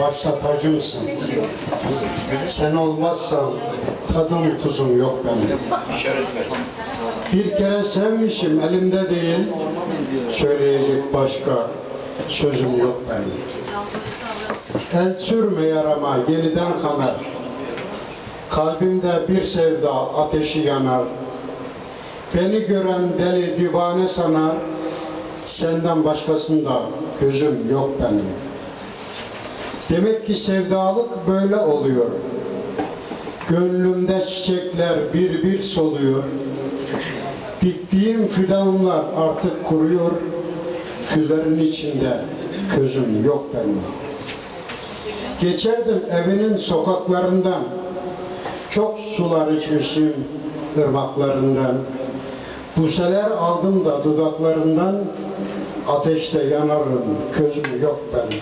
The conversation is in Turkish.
başta tacımsın. Sen olmazsan tadım tuzum yok benim. Bir kere sevmişim elimde değil, söyleyecek başka sözüm yok benim. El sürme yarama yeniden kanar. Kalbimde bir sevda ateşi yanar. Beni gören deli divane sanar. Senden başkasında gözüm yok benim. Demek ki sevdalık böyle oluyor. Gönlümde çiçekler bir bir soluyor. Diktiğim fidanlar artık kuruyor. Küllerin içinde közüm yok benim. Geçerdim evinin sokaklarından. Çok sular içmişim ırmaklarından. Buseler aldım da dudaklarından. Ateşte yanarım, közüm yok benim.